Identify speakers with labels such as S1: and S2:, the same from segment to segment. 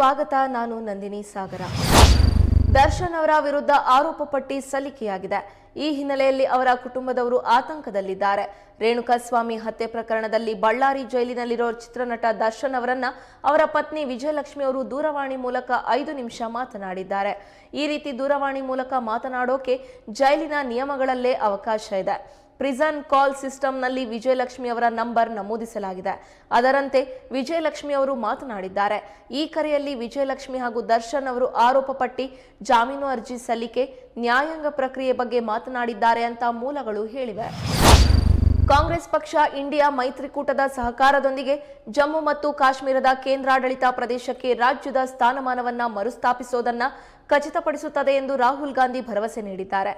S1: ಸ್ವಾಗತ, ನಾನು ನಂದಿನಿ ಸಾಗರ. ದರ್ಶನ್ ಅವರ ವಿರುದ್ಧ ಆರೋಪ ಪಟ್ಟಿ ಸಲ್ಲಿಕೆಯಾಗಿದೆ. ಈ ಹಿನ್ನೆಲೆಯಲ್ಲಿ ಅವರ ಕುಟುಂಬದವರು ಆತಂಕದಲ್ಲಿದ್ದಾರೆ. ರೇಣುಕಾಸ್ವಾಮಿ ಹತ್ಯೆ ಪ್ರಕರಣದಲ್ಲಿ ಬಳ್ಳಾರಿ ಜೈಲಿನಲ್ಲಿರೋ ಚಿತ್ರನಟ ದರ್ಶನ್ ಅವರನ್ನ ಅವರ ಪತ್ನಿ ವಿಜಯಲಕ್ಷ್ಮಿ ಅವರು ದೂರವಾಣಿ ಮೂಲಕ ಐದು ನಿಮಿಷ ಮಾತನಾಡಿದ್ದಾರೆ. ಈ ರೀತಿ ದೂರವಾಣಿ ಮೂಲಕ ಮಾತನಾಡೋಕೆ ಜೈಲಿನ ನಿಯಮಗಳಲ್ಲೇ ಅವಕಾಶ ಇದೆ. ಪ್ರಿಸನ್ ಕಾಲ್ ಸಿಸ್ಟಂನಲ್ಲಿ ವಿಜಯಲಕ್ಷ್ಮಿ ಅವರ ನಂಬರ್ ನಮೂದಿಸಲಾಗಿದೆ. ಅದರಂತೆ ವಿಜಯಲಕ್ಷ್ಮಿ ಅವರು ಮಾತನಾಡಿದ್ದಾರೆ. ಈ ಕರೆಯಲ್ಲಿ ವಿಜಯಲಕ್ಷ್ಮಿ ಹಾಗೂ ದರ್ಶನ್ ಅವರು ಆರೋಪ ಪಟ್ಟಿ, ಜಾಮೀನು ಅರ್ಜಿ ಸಲ್ಲಿಕೆ, ನ್ಯಾಯಾಂಗ ಪ್ರಕ್ರಿಯೆ ಬಗ್ಗೆ ಮಾತನಾಡಿದ್ದಾರೆ ಅಂತ ಮೂಲಗಳು ಹೇಳಿವೆ. ಕಾಂಗ್ರೆಸ್ ಪಕ್ಷ ಇಂಡಿಯಾ ಮೈತ್ರಿಕೂಟದ ಸಹಕಾರದೊಂದಿಗೆ ಜಮ್ಮು ಮತ್ತು ಕಾಶ್ಮೀರದ ಕೇಂದ್ರಾಡಳಿತ ಪ್ರದೇಶಕ್ಕೆ ರಾಜ್ಯದ ಸ್ಥಾನಮಾನವನ್ನ ಮರುಸ್ಥಾಪಿಸೋದನ್ನ ಖಚಿತಪಡಿಸುತ್ತದೆ ಎಂದು ರಾಹುಲ್ ಗಾಂಧಿ ಭರವಸೆ ನೀಡಿದ್ದಾರೆ.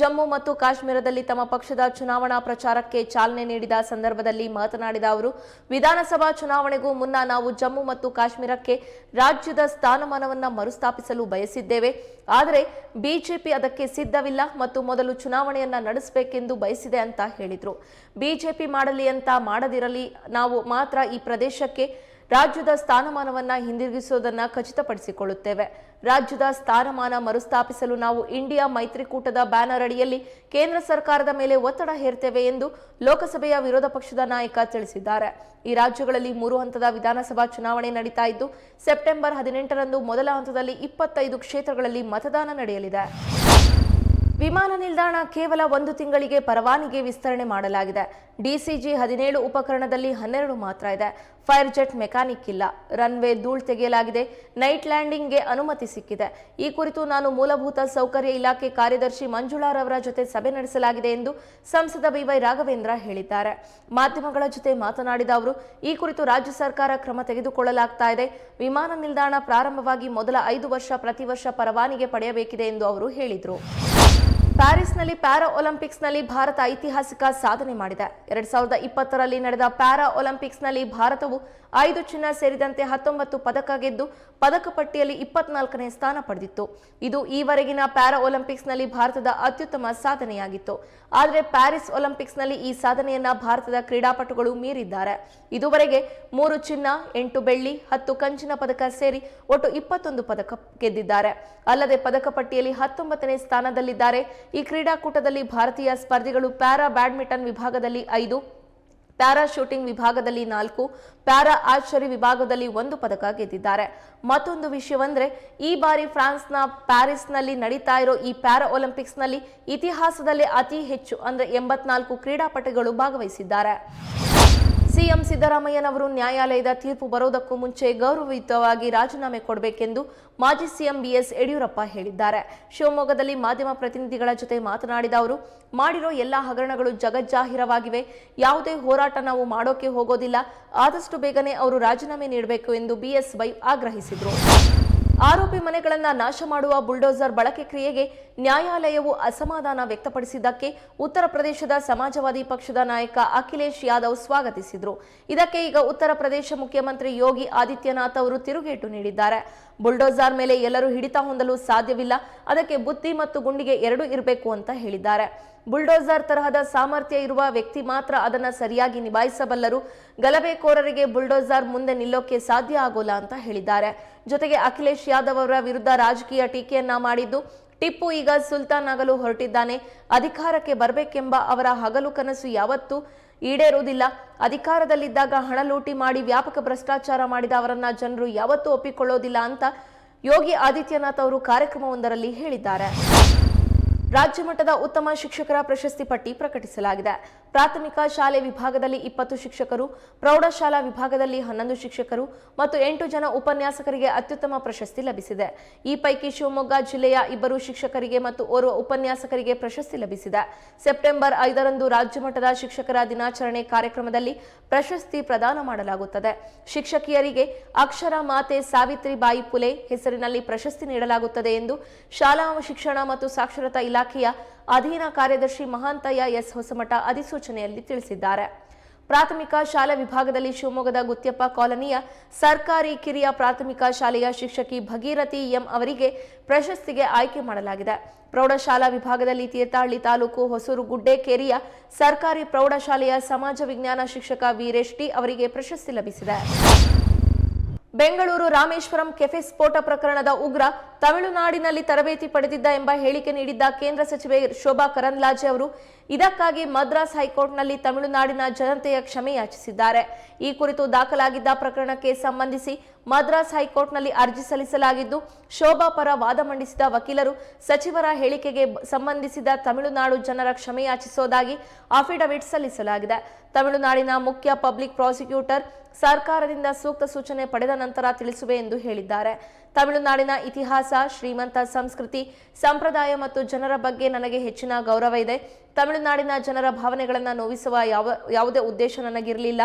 S1: ಜಮ್ಮು ಮತ್ತು ಕಾಶ್ಮೀರದಲ್ಲಿ ತಮ್ಮ ಪಕ್ಷದ ಚುನಾವಣಾ ಪ್ರಚಾರಕ್ಕೆ ಚಾಲನೆ ನೀಡಿದ ಸಂದರ್ಭದಲ್ಲಿ ಮಾತನಾಡಿದ ಅವರು, ವಿಧಾನಸಭಾ ಚುನಾವಣೆಗೂ ಮುನ್ನ ನಾವು ಜಮ್ಮು ಮತ್ತು ಕಾಶ್ಮೀರಕ್ಕೆ ರಾಜ್ಯದ ಸ್ಥಾನಮಾನವನ್ನು ಮರುಸ್ಥಾಪಿಸಲು ಬಯಸಿದ್ದೇವೆ. ಆದರೆ ಬಿಜೆಪಿ ಅದಕ್ಕೆ ಸಿದ್ಧವಿಲ್ಲ ಮತ್ತು ಮೊದಲು ಚುನಾವಣೆಯನ್ನ ನಡೆಸಬೇಕೆಂದು ಬಯಸಿದೆ ಅಂತ ಹೇಳಿದರು. ಬಿಜೆಪಿ ಮಾಡಲಿ ಅಂತ ಮಾಡದಿರಲಿ, ನಾವು ಮಾತ್ರ ಈ ಪ್ರದೇಶಕ್ಕೆ ರಾಜ್ಯದ ಸ್ಥಾನಮಾನವನ್ನ ಹಿಂದಿರುಗಿಸುವುದನ್ನು ಖಚಿತಪಡಿಸಿಕೊಳ್ಳುತ್ತೇವೆ. ರಾಜ್ಯದ ಸ್ಥಾನಮಾನ ಮರುಸ್ಥಾಪಿಸಲು ನಾವು ಇಂಡಿಯಾ ಮೈತ್ರಿಕೂಟದ ಬ್ಯಾನರ್ ಅಡಿಯಲ್ಲಿ ಕೇಂದ್ರ ಸರ್ಕಾರದ ಮೇಲೆ ಒತ್ತಡ ಹೇರ್ತೇವೆ ಎಂದು ಲೋಕಸಭೆಯ ವಿರೋಧ ಪಕ್ಷದ ನಾಯಕ ತಿಳಿಸಿದ್ದಾರೆ. ಈ ರಾಜ್ಯಗಳಲ್ಲಿ ಮೂರು ಹಂತದ ವಿಧಾನಸಭಾ ಚುನಾವಣೆ ನಡೀತಾ ಇದ್ದು, ಸೆಪ್ಟೆಂಬರ್ ಹದಿನೆಂಟರಂದು ಮೊದಲ ಹಂತದಲ್ಲಿ ಇಪ್ಪತ್ತೈದು ಕ್ಷೇತ್ರಗಳಲ್ಲಿ ಮತದಾನ ನಡೆಯಲಿದೆ. ವಿಮಾನ ನಿಲ್ದಾಣ ಕೇವಲ ಒಂದು ತಿಂಗಳಿಗೆ ಪರವಾನಿಗೆ ವಿಸ್ತರಣೆ ಮಾಡಲಾಗಿದೆ. ಡಿಸಿಜಿ ಹದಿನೇಳು ಉಪಕರಣದಲ್ಲಿ ಹನ್ನೆರಡು ಮಾತ್ರ ಇದೆ. ಫೈರ್ ಜೆಟ್ ಮೆಕ್ಯಾನಿಕ್ ಇಲ್ಲ. ರನ್ವೇ ಧೂಳ್ ತೆಗೆಯಲಾಗಿದೆ. ನೈಟ್ ಲ್ಯಾಂಡಿಂಗ್ಗೆ ಅನುಮತಿ ಸಿಕ್ಕಿದೆ. ಈ ಕುರಿತು ನಾನು ಮೂಲಭೂತ ಸೌಕರ್ಯ ಇಲಾಖೆ ಕಾರ್ಯದರ್ಶಿ ಮಂಜುಳಾರವರ ಜೊತೆ ಸಭೆ ನಡೆಸಲಾಗಿದೆ ಎಂದು ಸಂಸದ ಬಿವೈ ರಾಘವೇಂದ್ರ ಹೇಳಿದ್ದಾರೆ. ಮಾಧ್ಯಮಗಳ ಜೊತೆ ಮಾತನಾಡಿದ ಅವರು, ಈ ಕುರಿತು ರಾಜ್ಯ ಸರ್ಕಾರ ಕ್ರಮ ತೆಗೆದುಕೊಳ್ಳಲಾಗ್ತಾ ಇದೆ. ವಿಮಾನ ನಿಲ್ದಾಣ ಪ್ರಾರಂಭವಾಗಿ ಮೊದಲ ಐದು ವರ್ಷ ಪ್ರತಿ ವರ್ಷ ಪರವಾನಿಗೆ ಪಡೆಯಬೇಕಿದೆ ಎಂದು ಅವರು ಹೇಳಿದರು. ಪ್ಯಾರಿಸ್ನಲ್ಲಿ ಪ್ಯಾರಾ ಒಲಿಂಪಿಕ್ಸ್ನಲ್ಲಿ ಭಾರತ ಐತಿಹಾಸಿಕ ಸಾಧನೆ ಮಾಡಿದೆ. ಎರಡ್ ಸಾವಿರದ ಇಪ್ಪತ್ತರಲ್ಲಿ ನಡೆದ ಪ್ಯಾರಾ ಒಲಿಂಪಿಕ್ಸ್ನಲ್ಲಿ ಭಾರತವು ಐದು ಚಿನ್ನ ಸೇರಿದಂತೆ ಹತ್ತೊಂಬತ್ತು ಪದಕ ಗೆದ್ದು ಪದಕ ಪಟ್ಟಿಯಲ್ಲಿ ಇಪ್ಪತ್ನಾಲ್ಕನೇ ಸ್ಥಾನ ಪಡೆದಿತ್ತು. ಇದು ಈವರೆಗಿನ ಪ್ಯಾರಾ ಒಲಿಂಪಿಕ್ಸ್ನಲ್ಲಿ ಭಾರತದ ಅತ್ಯುತ್ತಮ ಸಾಧನೆಯಾಗಿತ್ತು. ಆದರೆ ಪ್ಯಾರಿಸ್ ಒಲಿಂಪಿಕ್ಸ್ನಲ್ಲಿ ಈ ಸಾಧನೆಯನ್ನ ಭಾರತದ ಕ್ರೀಡಾಪಟುಗಳು ಮೀರಿದ್ದಾರೆ. ಇದುವರೆಗೆ ಮೂರು ಚಿನ್ನ, ಎಂಟು ಬೆಳ್ಳಿ, ಹತ್ತು ಕಂಚಿನ ಪದಕ ಸೇರಿ ಒಟ್ಟು ಇಪ್ಪತ್ತೊಂದು ಪದಕ ಗೆದ್ದಿದ್ದಾರೆ. ಅಲ್ಲದೆ ಪದಕ ಪಟ್ಟಿಯಲ್ಲಿ ಹತ್ತೊಂಬತ್ತನೇ ಸ್ಥಾನದಲ್ಲಿದ್ದಾರೆ ಈ ಕ್ರೀಡಾಕೂಟದಲ್ಲಿ ಭಾರತೀಯ ಸ್ಪರ್ಧಿಗಳು ಪ್ಯಾರಾ ಬ್ಯಾಡ್ಮಿಂಟನ್ ವಿಭಾಗದಲ್ಲಿ ಐದು, ಪ್ಯಾರಾ ಶೂಟಿಂಗ್ ವಿಭಾಗದಲ್ಲಿ ನಾಲ್ಕು, ಪ್ಯಾರಾ ಆರ್ಚರಿ ವಿಭಾಗದಲ್ಲಿ ಒಂದು ಪದಕ ಗೆದ್ದಿದ್ದಾರೆ. ಮತ್ತೊಂದು ವಿಷಯವೆಂದರೆ, ಈ ಬಾರಿ ಫ್ರಾನ್ಸ್ನ ಪ್ಯಾರಿಸ್ನಲ್ಲಿ ನಡೀತಾ ಇರೋ ಈ ಪ್ಯಾರಾ ಒಲಿಂಪಿಕ್ಸ್ನಲ್ಲಿ ಇತಿಹಾಸದಲ್ಲೇ ಅತಿ ಹೆಚ್ಚು, ಅಂದರೆ ಎಂಬತ್ನಾಲ್ಕು ಕ್ರೀಡಾಪಟುಗಳು ಭಾಗವಹಿಸಿದ್ದಾರೆ. ಸಿಎಂ ಸಿದ್ದರಾಮಯ್ಯನವರು ನ್ಯಾಯಾಲಯದ ತೀರ್ಪು ಬರೋದಕ್ಕೂ ಮುಂಚೆ ಗೌರವಯುತವಾಗಿ ರಾಜೀನಾಮೆ ಕೊಡಬೇಕೆಂದು ಮಾಜಿ ಸಿಎಂ ಬಿಎಸ್ ಯಡಿಯೂರಪ್ಪ ಹೇಳಿದ್ದಾರೆ. ಶಿವಮೊಗ್ಗದಲ್ಲಿ ಮಾಧ್ಯಮ ಪ್ರತಿನಿಧಿಗಳ ಜೊತೆ ಮಾತನಾಡಿದ ಅವರು, ಮಾಡಿರೋ ಎಲ್ಲ ಹಗರಣಗಳು ಜಗಜ್ಜಾಹಿರವಾಗಿವೆ. ಯಾವುದೇ ಹೋರಾಟ ನಾವು ಮಾಡೋಕೆ ಹೋಗೋದಿಲ್ಲ. ಆದಷ್ಟು ಬೇಗನೆ ಅವರು ರಾಜೀನಾಮೆ ನೀಡಬೇಕು ಎಂದು ಬಿಎಸ್ವೈ ಆಗ್ರಹಿಸಿದರು. ಆರೋಪಿ ಮನೆಗಳನ್ನು ನಾಶ ಮಾಡುವ ಬುಲ್ಡೋಸರ್ ಬಳಕೆ ಕ್ರಿಯೆಗೆ ನ್ಯಾಯಾಲಯವು ಅಸಮಾಧಾನ ವ್ಯಕ್ತಪಡಿಸಿದ್ದಕ್ಕೆ ಉತ್ತರ ಪ್ರದೇಶದ ಸಮಾಜವಾದಿ ಪಕ್ಷದ ನಾಯಕ ಅಖಿಲೇಶ್ ಯಾದವ್ ಸ್ವಾಗತಿಸಿದರು. ಇದಕ್ಕೆ ಈಗ ಉತ್ತರ ಪ್ರದೇಶ ಮುಖ್ಯಮಂತ್ರಿ ಯೋಗಿ ಆದಿತ್ಯನಾಥ್ ಅವರು ತಿರುಗೇಟು ನೀಡಿದ್ದಾರೆ. ಬುಲ್ಡೋಸರ್ ಮೇಲೆ ಎಲ್ಲರೂ ಹಿಡಿತ ಹೊಂದಲು ಸಾಧ್ಯವಿಲ್ಲ. ಅದಕ್ಕೆ ಬುದ್ಧಿ ಮತ್ತು ಗುಂಡಿಗೆ ಎರಡೂ ಇರಬೇಕು ಅಂತ ಹೇಳಿದ್ದಾರೆ. ಬುಲ್ಡೋಸರ್ ತರಹದ ಸಾಮರ್ಥ್ಯ ಇರುವ ವ್ಯಕ್ತಿ ಮಾತ್ರ ಅದನ್ನ ಸರಿಯಾಗಿ ನಿಭಾಯಿಸಬಲ್ಲರು. ಗಲಭೆಕೋರರಿಗೆ ಬುಲ್ಡೋಸರ್ ಮುಂದೆ ನಿಲ್ಲೋಕೆ ಸಾಧ್ಯ ಆಗೋಲ್ಲ ಅಂತ ಹೇಳಿದ್ದಾರೆ. ಜೊತೆಗೆ ಅಖಿಲೇಶ್ ಯಾದವ್ ಅವರ ವಿರುದ್ಧ ರಾಜಕೀಯ ಟೀಕೆಯನ್ನ ಮಾಡಿದ್ದು, ಟಿಪ್ಪು ಈಗ ಸುಲ್ತಾನ್ ಆಗಲು ಹೊರಟಿದ್ದಾನೆ. ಅಧಿಕಾರಕ್ಕೆ ಬರಬೇಕೆಂಬ ಅವರ ಹಗಲು ಕನಸು ಯಾವತ್ತೂ ಈಡೇರುವುದಿಲ್ಲ. ಅಧಿಕಾರದಲ್ಲಿದ್ದಾಗ ಹಣ ಲೂಟಿ ಮಾಡಿ ವ್ಯಾಪಕ ಭ್ರಷ್ಟಾಚಾರ ಮಾಡಿದ ಅವರನ್ನ ಜನರು ಯಾವತ್ತೂ ಒಪ್ಪಿಕೊಳ್ಳೋದಿಲ್ಲ ಅಂತ ಯೋಗಿ ಆದಿತ್ಯನಾಥ್ ಅವರು ಕಾರ್ಯಕ್ರಮವೊಂದರಲ್ಲಿ ಹೇಳಿದ್ದಾರೆ. ರಾಜ್ಯ ಮಟ್ಟದ ಉತ್ತಮ ಶಿಕ್ಷಕರ ಪ್ರಶಸ್ತಿ ಪಟ್ಟಿ ಪ್ರಕಟಿಸಲಾಗಿದೆ. ಪ್ರಾಥಮಿಕ ಶಾಲೆ ವಿಭಾಗದಲ್ಲಿ ಇಪ್ಪತ್ತು ಶಿಕ್ಷಕರು, ಪ್ರೌಢಶಾಲಾ ವಿಭಾಗದಲ್ಲಿ ಹನ್ನೊಂದು ಶಿಕ್ಷಕರು ಮತ್ತು ಎಂಟು ಜನ ಉಪನ್ಯಾಸಕರಿಗೆ ಅತ್ಯುತ್ತಮ ಪ್ರಶಸ್ತಿ ಲಭಿಸಿದೆ. ಈ ಪೈಕಿ ಶಿವಮೊಗ್ಗ ಜಿಲ್ಲೆಯ ಇಬ್ಬರು ಶಿಕ್ಷಕರಿಗೆ ಮತ್ತು ಓರ್ವ ಉಪನ್ಯಾಸಕರಿಗೆ ಪ್ರಶಸ್ತಿ ಲಭಿಸಿದೆ. ಸೆಪ್ಟೆಂಬರ್ ಐದರಂದು ರಾಜ್ಯ ಮಟ್ಟದ ಶಿಕ್ಷಕರ ದಿನಾಚರಣೆ ಕಾರ್ಯಕ್ರಮದಲ್ಲಿ ಪ್ರಶಸ್ತಿ ಪ್ರದಾನ ಮಾಡಲಾಗುತ್ತದೆ. ಶಿಕ್ಷಕಿಯರಿಗೆ ಅಕ್ಷರ ಮಾತೆ ಸಾವಿತ್ರಿಬಾಯಿ ಪುಲೆ ಹೆಸರಿನಲ್ಲಿ ಪ್ರಶಸ್ತಿ ನೀಡಲಾಗುತ್ತದೆ ಎಂದು ಶಾಲಾ ಶಿಕ್ಷಣ ಮತ್ತು ಸಾಕ್ಷರತಾ ಇಲಾಖೆಯ ಅಧೀನ ಕಾರ್ಯದರ್ಶಿ ಮಹಾಂತಯ್ಯ ಎಸ್ ಹೊಸಮಠ ಅಧಿಸೂಚನೆಯಲ್ಲಿ ತಿಳಿಸಿದ್ದಾರೆ. ಪ್ರಾಥಮಿಕ ಶಾಲಾ ವಿಭಾಗದಲ್ಲಿ ಶಿವಮೊಗ್ಗದ ಗುತ್ಯಪ್ಪ ಕಾಲೋನಿಯ ಸರ್ಕಾರಿ ಕಿರಿಯ ಪ್ರಾಥಮಿಕ ಶಾಲೆಯ ಶಿಕ್ಷಕಿ ಭಗೀರಥಿ ಎಂ ಅವರಿಗೆ ಪ್ರಶಸ್ತಿಗೆ ಆಯ್ಕೆ ಮಾಡಲಾಗಿದೆ. ಪ್ರೌಢಶಾಲಾ ವಿಭಾಗದಲ್ಲಿ ತೀರ್ಥಹಳ್ಳಿ ತಾಲೂಕು ಹೊಸೂರು ಗುಡ್ಡೇಕೇರಿಯ ಸರ್ಕಾರಿ ಪ್ರೌಢಶಾಲೆಯ ಸಮಾಜ ವಿಜ್ಞಾನ ಶಿಕ್ಷಕ ವೀರೇಶ್ ಟಿ ಅವರಿಗೆ ಪ್ರಶಸ್ತಿ ಲಭಿಸಿದೆ. ಬೆಂಗಳೂರು ರಾಮೇಶ್ವರಂ ಕೆಫೆ ಸ್ಫೋಟ ಪ್ರಕರಣದ ಉಗ್ರ ತಮಿಳುನಾಡಿನಲ್ಲಿ ತರಬೇತಿ ಪಡೆದಿದ್ದ ಎಂಬ ಹೇಳಿಕೆ ನೀಡಿದ್ದ ಕೇಂದ್ರ ಸಚಿವೆ ಶೋಭಾ ಕರಂದ್ಲಾಜೆ ಅವರು, ಇದಕ್ಕಾಗಿ ಮದ್ರಾಸ್ ಹೈಕೋರ್ಟ್ನಲ್ಲಿ ತಮಿಳುನಾಡಿನ ಜನತೆಯ ಕ್ಷಮೆ ಯಾಚಿಸಿದ್ದಾರೆ. ಈ ಕುರಿತು ದಾಖಲಾಗಿದ್ದ ಪ್ರಕರಣಕ್ಕೆ ಸಂಬಂಧಿಸಿ ಮದ್ರಾಸ್ ಹೈಕೋರ್ಟ್ನಲ್ಲಿ ಅರ್ಜಿ ಸಲ್ಲಿಸಲಾಗಿದ್ದು, ಶೋಭಾ ಪರ ವಾದ ಮಂಡಿಸಿದ ವಕೀಲರು ಸಚಿವರ ಹೇಳಿಕೆಗೆ ಸಂಬಂಧಿಸಿದ ತಮಿಳುನಾಡು ಜನರ ಕ್ಷಮೆ ಯಾಚಿಸೋದಾಗಿ ಅಫಿಡವಿಟ್ ಸಲ್ಲಿಸಲಾಗಿದೆ. ತಮಿಳುನಾಡಿನ ಮುಖ್ಯ ಪಬ್ಲಿಕ್ ಪ್ರಾಸಿಕ್ಯೂಟರ್ ಸರ್ಕಾರದಿಂದ ಸೂಕ್ತ ಸೂಚನೆ ಪಡೆದ ನಂತರ ತಿಳಿಸುವೆ ಎಂದು ಹೇಳಿದ್ದಾರೆ. ತಮಿಳುನಾಡಿನ ಇತಿಹಾಸ, ಶ್ರೀಮಂತ ಸಂಸ್ಕೃತಿ, ಸಂಪ್ರದಾಯ ಮತ್ತು ಜನರ ಬಗ್ಗೆ ನನಗೆ ಹೆಚ್ಚಿನ ಗೌರವ ಇದೆ. ತಮಿಳುನಾಡಿನ ಜನರ ಭಾವನೆಗಳನ್ನು ನೋವಿಸುವ ಯಾವ, ಯಾವುದೇ ಉದ್ದೇಶ ನನಗಿರಲಿಲ್ಲ.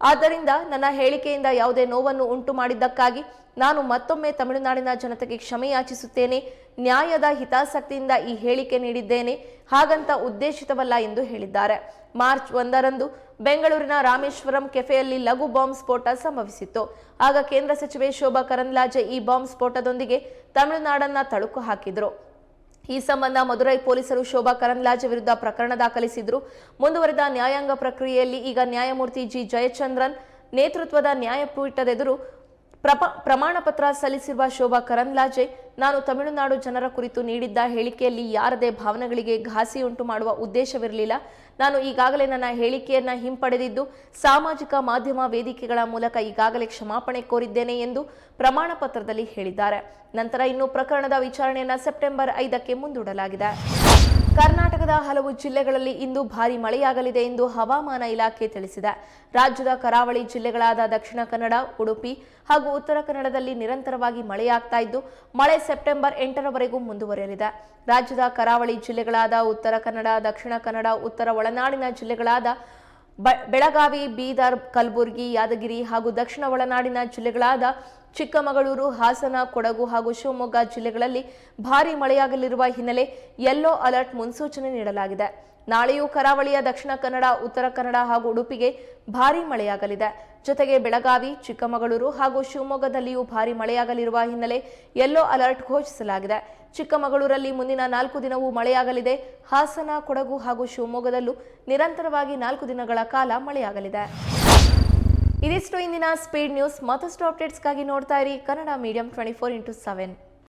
S1: ಆದ್ದರಿಂದ ನನ್ನ ಹೇಳಿಕೆಯಿಂದ ಯಾವುದೇ ನೋವನ್ನು ಉಂಟು ಮಾಡಿದ್ದಕ್ಕಾಗಿ ನಾನು ಮತ್ತೊಮ್ಮೆ ತಮಿಳುನಾಡಿನ ಜನತೆಗೆ ಕ್ಷಮೆ ಯಾಚಿಸುತ್ತೇನೆ ನ್ಯಾಯದ ಹಿತಾಸಕ್ತಿಯಿಂದ ಈ ಹೇಳಿಕೆ ನೀಡಿದ್ದೇನೆ. ಹಾಗಂತ ಉದ್ದೇಶಿತವಲ್ಲ ಎಂದು ಹೇಳಿದ್ದಾರೆ. ಮಾರ್ಚ್ ಒಂದರಂದು ಬೆಂಗಳೂರಿನ ರಾಮೇಶ್ವರಂ ಕೆಫೆಯಲ್ಲಿ ಲಘು ಬಾಂಬ್ ಸ್ಫೋಟ ಸಂಭವಿಸಿತ್ತು. ಆಗ ಕೇಂದ್ರ ಸಚಿವೆ ಶೋಭಾ ಕರಂದ್ಲಾಜೆ ಈ ಬಾಂಬ್ ಸ್ಫೋಟದೊಂದಿಗೆ ತಮಿಳುನಾಡನ್ನ ತಳುಕು ಹಾಕಿದ್ರು. ಈ ಸಂಬಂಧ ಮದುರೈ ಪೊಲೀಸರು ಶೋಭಾ ಕರಂದ್ಲಾಜೆ ವಿರುದ್ಧ ಪ್ರಕರಣ ದಾಖಲಿಸಿದ್ರು. ಮುಂದುವರೆದ ನ್ಯಾಯಾಂಗ ಪ್ರಕ್ರಿಯೆಯಲ್ಲಿ ಈಗ ನ್ಯಾಯಮೂರ್ತಿ ಜಿ. ಜಯಚಂದ್ರನ್ ನೇತೃತ್ವದ ನ್ಯಾಯಪೀಠದೆದುರು ಪ್ರಮಾಣ ಪತ್ರ ಸಲ್ಲಿಸಿರುವ ಶೋಭಾ ಕರಂದ್ಲಾಜೆ ನಾನು ತಮಿಳುನಾಡು ಜನರ ಕುರಿತು ನೀಡಿದ್ದ ಹೇಳಿಕೆಯಲ್ಲಿ ಯಾರದೇ ಭಾವನೆಗಳಿಗೆ ಘಾಸಿಯುಂಟು ಮಾಡುವ ಉದ್ದೇಶವಿರಲಿಲ್ಲ. ನಾನು ಈಗಾಗಲೇ ನನ್ನ ಹೇಳಿಕೆಯನ್ನ ಹಿಂಪಡೆದಿದ್ದು, ಸಾಮಾಜಿಕ ಮಾಧ್ಯಮ ವೇದಿಕೆಗಳ ಮೂಲಕ ಈಗಾಗಲೇ ಕ್ಷಮಾಪಣೆ ಕೋರಿದ್ದೇನೆ ಎಂದು ಪ್ರಮಾಣ ಪತ್ರದಲ್ಲಿ ಹೇಳಿದ್ದಾರೆ. ನಂತರ ಇನ್ನು ಪ್ರಕರಣದ ವಿಚಾರಣೆಯನ್ನ ಸೆಪ್ಟೆಂಬರ್ ಐದಕ್ಕೆ ಮುಂದೂಡಲಾಗಿದೆ. ಕರ್ನಾಟಕದ ಹಲವು ಜಿಲ್ಲೆಗಳಲ್ಲಿ ಇಂದು ಭಾರಿ ಮಳೆಯಾಗಲಿದೆ ಎಂದು ಹವಾಮಾನ ಇಲಾಖೆ ತಿಳಿಸಿದೆ. ರಾಜ್ಯದ ಕರಾವಳಿ ಜಿಲ್ಲೆಗಳಾದ ದಕ್ಷಿಣ ಕನ್ನಡ, ಉಡುಪಿ ಹಾಗೂ ಉತ್ತರ ಕನ್ನಡದಲ್ಲಿ ನಿರಂತರವಾಗಿ ಮಳೆಯಾಗ್ತಾ ಇದ್ದು, ಮಳೆ ಸೆಪ್ಟೆಂಬರ್ ಎಂಟರವರೆಗೂ ಮುಂದುವರೆಯಲಿದೆ. ರಾಜ್ಯದ ಕರಾವಳಿ ಜಿಲ್ಲೆಗಳಾದ ಉತ್ತರ ಕನ್ನಡ, ದಕ್ಷಿಣ ಕನ್ನಡ, ಉತ್ತರ ಒಳನಾಡಿನ ಜಿಲ್ಲೆಗಳಾದ ಬೆಳಗಾವಿ, ಬೀದರ್, ಕಲಬುರಗಿ, ಯಾದಗಿರಿ ಹಾಗೂ ದಕ್ಷಿಣ ಒಳನಾಡಿನ ಜಿಲ್ಲೆಗಳಾದ ಚಿಕ್ಕಮಗಳೂರು, ಹಾಸನ, ಕೊಡಗು ಹಾಗೂ ಶಿವಮೊಗ್ಗ ಜಿಲ್ಲೆಗಳಲ್ಲಿ ಭಾರೀ ಮಳೆಯಾಗಲಿರುವ ಹಿನ್ನೆಲೆ ಯೆಲ್ಲೋ ಅಲರ್ಟ್ ಮುನ್ಸೂಚನೆ ನೀಡಲಾಗಿದೆ. ನಾಳೆಯೂ ಕರಾವಳಿಯ ದಕ್ಷಿಣ ಕನ್ನಡ, ಉತ್ತರ ಕನ್ನಡ ಹಾಗೂ ಉಡುಪಿಗೆ ಭಾರಿ ಮಳೆಯಾಗಲಿದೆ. ಜೊತೆಗೆ ಬೆಳಗಾವಿ, ಚಿಕ್ಕಮಗಳೂರು ಹಾಗೂ ಶಿವಮೊಗ್ಗದಲ್ಲಿಯೂ ಭಾರಿ ಮಳೆಯಾಗಲಿರುವ ಹಿನ್ನೆಲೆ ಯೆಲ್ಲೋ ಅಲರ್ಟ್ ಘೋಷಿಸಲಾಗಿದೆ. ಚಿಕ್ಕಮಗಳೂರಲ್ಲಿ ಮುಂದಿನ ನಾಲ್ಕು ದಿನವೂ ಮಳೆಯಾಗಲಿದೆ. ಹಾಸನ, ಕೊಡಗು ಹಾಗೂ ಶಿವಮೊಗ್ಗದಲ್ಲೂ ನಿರಂತರವಾಗಿ ನಾಲ್ಕು ದಿನಗಳ ಕಾಲ ಮಳೆಯಾಗಲಿದೆ. ಇದಿಷ್ಟು ಇಂದಿನ ಸ್ಪೀಡ್ ನ್ಯೂಸ್. ಮತ್ತಷ್ಟು ಅಪ್ಡೇಟ್ಸ್ಗಾಗಿ ನೋಡ್ತಾ ಇರಿ Kannada medium twenty four into seven.